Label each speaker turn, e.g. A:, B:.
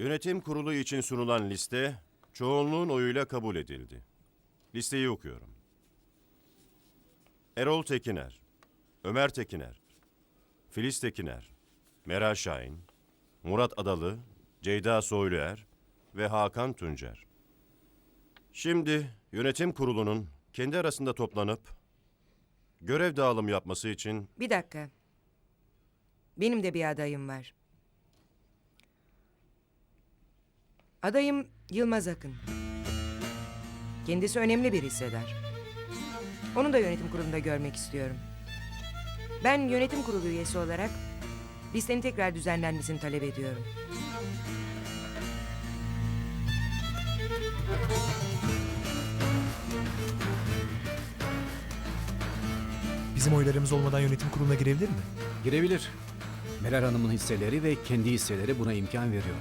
A: Yönetim kurulu için sunulan liste çoğunluğun oyuyla kabul edildi. Listeyi okuyorum. Erol Tekiner, Ömer Tekiner, Filiz Tekiner, Meral Şahin, Murat Adalı, Ceyda Soyluer ve Hakan Tuncer. Şimdi yönetim kurulunun kendi arasında toplanıp görev dağılımı yapması için
B: Bir dakika. Benim de bir adayım var. Adayım Yılmaz Akın. Kendisi önemli bir hissedar. Onu da yönetim kurulunda görmek istiyorum. Ben yönetim kurulu üyesi olarak listenin tekrar düzenlenmesini talep ediyorum.
C: Bizim oylarımız olmadan yönetim kuruluna girebilir mi?
D: Girebilir. Meral Hanım'ın hisseleri ve kendi hisseleri buna imkan veriyor.